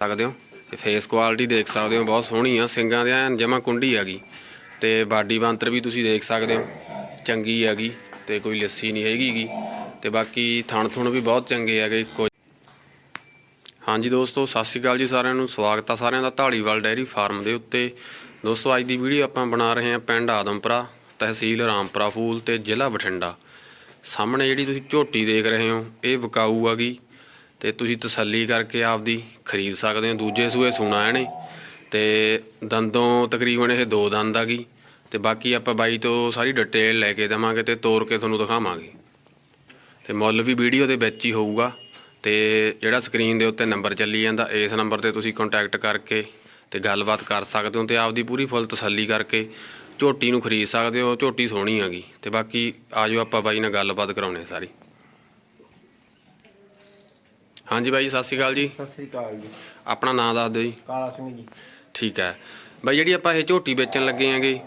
ਸਕਦੇ ਹੋ? ਤੇ ਫੇਸ ਕੁਆਲਿਟੀ ਦੇਖ ਸਕਦੇ ਹੋ, ਬਹੁਤ ਸੋਹਣੀ ਆ ਸਿੰਗਾਂ ਦੇ ਐਨ ਜਮਾ ਕੁੰਡੀ ਹੈਗੀ। ਤੇ ਬਾਡੀ ਬੰਤਰ ਵੀ ਤੁਸੀਂ ਦੇਖ ਸਕਦੇ ਹੋ, ਚੰਗੀ ਹੈਗੀ, ਤੇ ਕੋਈ ਲੱਸੀ ਨਹੀਂ ਹੈਗੀਗੀ ਤੇ ਬਾਕੀ ਥਣ ਥੁਣ ਵੀ ਬਹੁਤ ਚੰਗੇ ਹੈਗੇ ਕੋਈ ਹਾਂਜੀ ਦੋਸਤੋ, ਸਤਿ ਸ਼੍ਰੀ ਅਕਾਲ ਜੀ ਸਾਰਿਆਂ ਨੂੰ, ਸਵਾਗਤ ਆ ਸਾਰਿਆਂ ਦਾ ਢਾਲੀਵਾਲ ਡੈਰੀ ਫਾਰਮ ਦੇ ਉੱਤੇ। ਦੋਸਤੋ, ਅੱਜ ਦੀ ਵੀਡੀਓ ਆਪਾਂ ਬਣਾ ਰਹੇ ਹਾਂ ਪਿੰਡ ਆਦਮਪੁਰਾ, ਤਹਿਸੀਲ ਰਾਮਪੁਰਾ ਫੂਲ ਤੇ ਜ਼ਿਲ੍ਹਾ ਬਠਿੰਡਾ। ਸਾਹਮਣੇ ਜਿਹੜੀ ਤੁਸੀਂ ਝੋਟੀ ਦੇਖ ਰਹੇ ਹੋ, ਇਹ ਵਿਕਾਊ ਹੈਗੀ। ਤੇ ਤੁਸੀਂ ਤਸੱਲੀ ਕਰਕੇ ਆਪਦੀ ਖਰੀਦ ਸਕਦੇ ਹੋ। ਦੂਜੇ ਸੂਏ ਸੁਣਾ ਇਹਨੇ ਤੇ ਦੰਦੋਂ ਤਕਰੀਬਨ ਇਹ ਦੋ ਦੰਦ ਆ ਗਈ। ਤੇ ਬਾਕੀ ਆਪਾਂ ਬਾਈ ਤੋਂ ਸਾਰੀ ਡਿਟੇਲ ਲੈ ਕੇ ਦੇਵਾਂਗੇ ਤੇ ਤੋੜ ਕੇ ਤੁਹਾਨੂੰ ਦਿਖਾਵਾਂਗੇ। ਤੇ ਮੁੱਲ ਵੀ ਵੀਡੀਓ ਦੇ ਵਿੱਚ ਹੀ ਹੋਊਗਾ। ਤੇ ਜਿਹੜਾ ਸਕਰੀਨ ਦੇ ਉੱਤੇ ਨੰਬਰ ਚੱਲੀ ਜਾਂਦਾ, ਇਸ ਨੰਬਰ ਤੇ ਤੁਸੀਂ ਕੰਟੈਕਟ ਕਰਕੇ ਤੇ ਗੱਲਬਾਤ ਕਰ ਸਕਦੇ ਹੋ ਤੇ ਆਪਦੀ ਪੂਰੀ ਫੁੱਲ ਤਸੱਲੀ ਕਰਕੇ ਝੋਟੀ ਨੂੰ ਖਰੀਦ ਸਕਦੇ ਹੋ। ਝੋਟੀ ਸੋਹਣੀ ਹੈਗੀ ਤੇ ਬਾਕੀ ਆਜੋ ਆਪਾਂ ਬਾਈ ਨਾਲ ਗੱਲਬਾਤ ਕਰਾਉਣੇ ਸਾਰੀ। ਹਾਂਜੀ ਬਾਈ ਸਤਿ ਸ਼੍ਰੀ ਅਕਾਲ ਜੀ। ਸਤਿ ਸ੍ਰੀ ਅਕਾਲ ਜੀ। ਆਪਣਾ ਨਾਮ ਦੱਸ ਦਿਓ ਜੀ। ਕਾਲਾ ਸਿੰਘ ਜੀ। ਠੀਕ ਹੈ। ਬਾਈ ਜਿਹੜੀ ਆਪਾਂ ਇਹ ਝੋਟੀ ਵੇਚਣ ਲੱਗੇ ਆਂਗੇ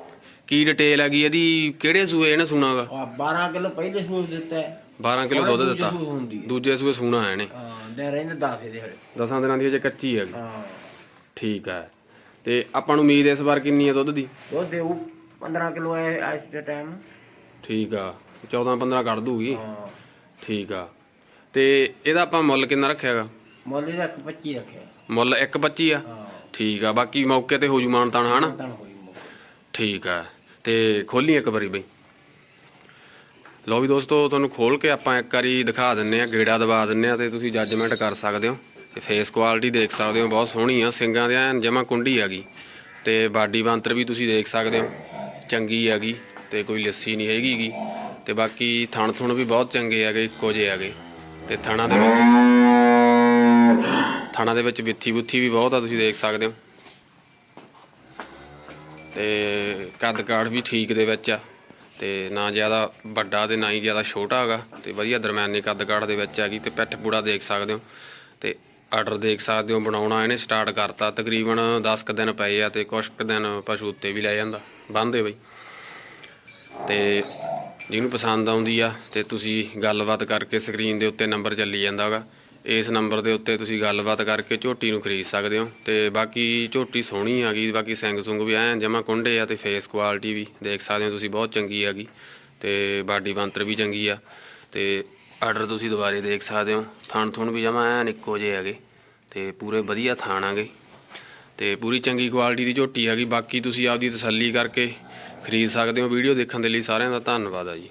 ਕੀ ਡਿਟੇਲ ਹੈਗੀ ਇਹਦੀ ਕਿਹੜੇ ਸੂਏ ਇਹਨੇ ਸੁਣਾਗਾ ਆ 12 ਕਿਲੋ ਪਹਿਲੇ ਸੂਰ ਦਿੱਤਾ ਹੈ। 12 ਕਿਲੋ ਦੁੱਧ ਦਿੱਤਾ। ਦੂਜੇ ਸੂਏ ਸੂਣਾ ਹੈ ਇਹਨੇ। ਹਾਂ ਦੇ ਰਹਿੰਦੇ 10 ਦੇ ਹਲੇ। ਦਸਾਂ ਦਿਨਾਂ ਦੀ ਅਜੇ ਕੱਚੀ ਹੈਗੀ। ਹਾਂ। ਠੀਕ ਹੈ। ਤੇ ਆਪਾਂ ਨੂੰ ਉਮੀਦ ਇਸ ਵਾਰ ਕਿੰਨੀ ਹੈ ਦੁੱਧ ਦੀ? ਉਹ ਦੇਉ 15 ਕਿਲੋ ਹੈ ਅੱਜ ਦੇ ਟਾਈਮ ਠੀਕ ਆ। 14 15 ਕੱਢ ਦੂਗੀ ਹਾਂ। ਠੀਕ ਆ। ਤੇ ਇਹਦਾ ਆਪਾਂ ਮੁੱਲ ਕਿੰਨਾ ਰੱਖਿਆਗਾ? ਮੁੱਲ ਇਹਦਾ 125 ਰੱਖਿਆ। ਮੁੱਲ 1.25 ਆ? ਹਾਂ। ਠੀਕ ਆ ਬਾਕੀ ਮੌਕੇ ਤੇ ਹੋ ਜੂ ਮਾਨ ਤਾਨ ਹਨਾ ਤਾਂ। ਹੋਈ। ਠੀਕ ਆ ਤੇ ਖੋਲੀ ਇੱਕ ਵਾਰੀ ਬਈ। ਲਓ ਵੀ ਦੋਸਤੋ ਤੁਹਾਨੂੰ ਖੋਲ ਕੇ ਆਪਾਂ ਇੱਕ ਵਾਰੀ ਦਿਖਾ ਦਿੰਨੇ ਆ ਗੇੜਾ ਦਬਾ ਦਿੰਨੇ ਆ ਤੇ ਤੁਸੀਂ ਜੱਜਮੈਂਟ ਕਰ ਸਕਦੇ ਹੋ। ਤੇ ਫੇਸ ਕੁਆਲਿਟੀ ਦੇਖ ਸਕਦੇ ਹੋ ਬਹੁਤ ਸੋਹਣੀ ਆ ਸਿੰਗਾਂ ਦੇ ਐਨ ਜਮਾ ਕੁੰਡੀ ਹੈਗੀ। ਤੇ ਬਾਡੀ ਬੰਤਰ ਵੀ ਤੁਸੀਂ ਦੇਖ ਸਕਦੇ ਹੋ ਚੰਗੀ ਹੈਗੀ ਤੇ ਕੋਈ ਲੱਸੀ ਨਹੀਂ ਹੈਗੀਗੀ ਤੇ ਬਾਕੀ ਥਣ ਥੁਣ ਵੀ ਬਹੁਤ ਚੰਗੇ ਹੈਗੇ ਇੱਕੋ ਜਿਹੇ ਹੈਗੇ। ਤੇ ਥਣਾ ਦੇ ਵਿੱਚ। ਥਣਾ ਦੇ ਵਿੱਚ ਵਿੱਥੀ ਬੁੱਥੀ ਵੀ ਬਹੁਤ ਆ, ਤੁਸੀਂ ਦੇਖ ਸਕਦੇ ਹੋ। ਤੇ ਕੱਦ ਕਾਠ ਵੀ ਠੀਕ ਦੇ ਵਿੱਚ ਆ, ਤੇ ਨਾ ਜ਼ਿਆਦਾ ਵੱਡਾ ਤੇ ਨਾ ਹੀ ਜ਼ਿਆਦਾ ਛੋਟਾ ਹੈਗਾ, ਤੇ ਵਧੀਆ ਦਰਮਿਆਨੇ ਕੱਦ ਕਾਠ ਦੇ ਵਿੱਚ ਹੈਗੀ, ਤੇ ਪਿੱਠ ਪੂੜਾ ਦੇਖ ਸਕਦੇ ਹੋ। ਤੇ ਆਰਡਰ ਦੇਖ ਸਕਦੇ ਹੋ, ਬਣਾਉਣਾ ਇਹਨੇ ਸਟਾਰਟ ਕਰਤਾ, ਤਕਰੀਬਨ 10 ਕੁ ਦਿਨ ਪਏ ਆ ਤੇ ਕੁਛ ਕੁ ਦਿਨ ਪਸ਼ੂ ਉੱਤੇ ਵੀ ਲੈ ਜਾਂਦਾ ਬੰਦੇ ਬਈ। ਤੇ ਜਿਹਨੂੰ ਪਸੰਦ ਆਉਂਦੀ ਆ ਤੇ ਤੁਸੀਂ ਗੱਲਬਾਤ ਕਰਕੇ ਸਕਰੀਨ ਦੇ ਉੱਤੇ ਨੰਬਰ ਚੱਲੀ ਜਾਂਦਾ ਹੈਗਾ। ਇਸ ਨੰਬਰ ਦੇ ਉੱਤੇ ਤੁਸੀਂ ਗੱਲਬਾਤ ਕਰਕੇ ਝੋਟੀ ਨੂੰ ਖਰੀਦ ਸਕਦੇ ਹੋ ਤੇ ਬਾਕੀ ਝੋਟੀ ਸੋਹਣੀ ਆ ਗਈ, ਬਾਕੀ ਸਿੰਗ ਸੁੰਗ ਵੀ ਐਨ ਜਮਾ ਕੁੰਡੇ ਆ ਤੇ ਫੇਸ ਕੁਆਲਿਟੀ ਵੀ ਦੇਖ ਸਕਦੇ ਹੋ ਤੁਸੀਂ, ਬਹੁਤ ਚੰਗੀ ਹੈਗੀ ਤੇ ਬਾਡੀ ਬੰਤਰ ਵੀ ਚੰਗੀ ਆ ਤੇ ਆਰਡਰ ਤੁਸੀਂ ਦੁਬਾਰੇ ਦੇਖ ਸਕਦੇ ਹੋ। ਥਣ ਥੁਣ ਵੀ ਜਮਾ ਐਨ ਇੱਕੋ ਜਿਹੇ ਹੈਗੇ ਤੇ ਪੂਰੇ ਵਧੀਆ ਥਾਣ ਆਗੇ ਤੇ ਪੂਰੀ ਚੰਗੀ ਕੁਆਲਿਟੀ ਦੀ ਝੋਟੀ ਹੈਗੀ, ਬਾਕੀ ਤੁਸੀਂ ਆਪਦੀ ਤਸੱਲੀ ਕਰਕੇ ਖਰੀਦ ਸਕਦੇ ਹੋ। ਵੀਡੀਓ ਦੇਖਣ ਦੇ ਲਈ ਸਾਰਿਆਂ ਦਾ ਧੰਨਵਾਦ ਆ ਜੀ।